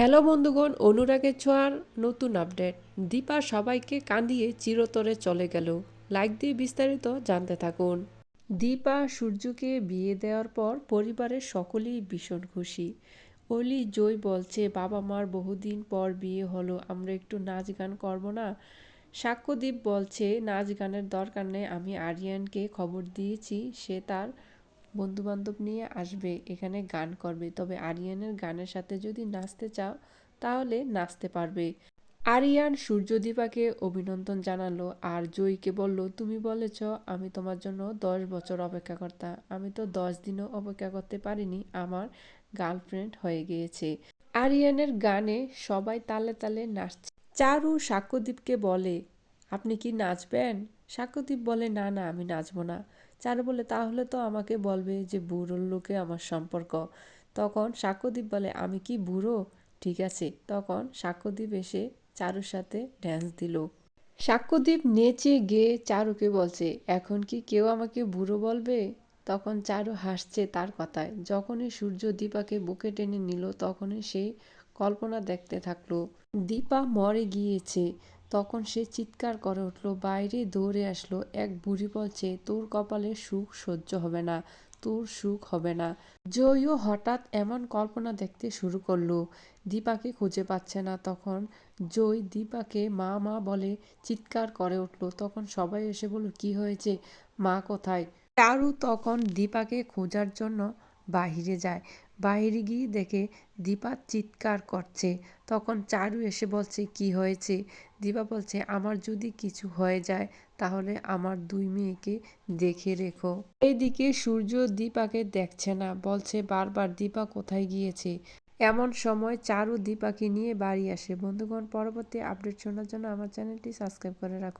Hello বন্ধুগণ, অনুরাগের ছোঁয়ার নতুন আপডেট। দীপা সবাইকে কাঁদিয়ে চিরতরে চলে গেল। লাইক দিয়ে বিস্তারিত জানতে থাকুন। দীপা সূর্যকে বিয়ে দেওয়ার পর পরিবারের সকলেই ভীষণ খুশি। অলি জয় বলছে, বাবা মার বহুদিন পর বিয়ে হলো, আমরা একটু নাচ গান করব না? সাক্ষ্যদীপ বলছে, নাচ গানের দরকার নেই, আমি আরিয়ানকে খবর দিয়েছি, সে তার বন্ধুবান্ধব নিয়ে আসবে, এখানে গান করবে। তবে আরিয়ানের গানের সাথে যদি নাচতে চাও, তাহলে নাচতে পারবে। আরিয়ান সূর্যদীপাকে অভিনন্দন জানালো আর জয়ীকে বলল, তুমি বলেছ আমি তোমার জন্য দশ বছর অপেক্ষা করতাম আমি তো দশ দিনও অপেক্ষা করতে পারিনি, আমার গার্লফ্রেন্ড হয়ে গিয়েছে। আরিয়ানের গানে সবাই তালে তালে নাচছে। চারু সাক্ষ্যদীপকে বলে, আপনি কি নাচবেন? সাক্ষ্যদীপ বলে, না না, আমি নাচবো না। চারু বলে, তাহলে তো আমাকে বলবে যে বুড়োর লোকে আমার সম্পর্ক। তখন সাক্ষ্যদীপ বলে, আমি কি বুড়ো? ঠিক আছে। তখন সাক্ষ্যদীপ এসে চারুর সাথে ড্যান্স দিল। সাক্ষ্যদীপ নেচে গেয়ে চারুকে বলছে, এখন কি কেউ আমাকে বুড়ো বলবে? তখন চারু হাসছে তার কথায়। যখনই সূর্য দীপাকে বুকে টেনে নিল, তখনই সে কল্পনা দেখতে থাকল। দীপা মরে গিয়েছে। তখন সে চিৎকার করে উঠল, বাইরে দৌড়ে আসলো, এক বুড়ি বলছে, তোর কপালে সুখ সহ্য হবে না, তোর সুখ হবে না। জয়ও হঠাৎ এমন কল্পনা দেখতে শুরু করল, দীপাকে খুঁজে পাচ্ছে না। তখন জয় দীপাকে মা মা বলে চিৎকার করে উঠল। তখন সবাই এসে বলল, কি হয়েছে? মা কোথায়? চারু তখন দীপাকে খোঁজার জন্য বাহিরে যায়। বাইরে গিয়ে দেখে দীপা চিৎকার করছে। তখন চারু এসে বলছে, কি হয়েছে? দীপা বলছে, আমার যদি কিছু হয়ে যায়, তাহলে আমার দুই মেয়েকে দেখে রেখো। এইদিকে সূর্য দীপাকে দেখছে না। বলছে, বারবার দীপা কোথায় গিয়েছে? এমন সময় চারু দীপাকে নিয়ে বাড়ি আসে। বন্ধুগণ, পরবর্তী আপডেট শোনার জন্য আমার চ্যানেলটি সাবস্ক্রাইব করে রাখুন।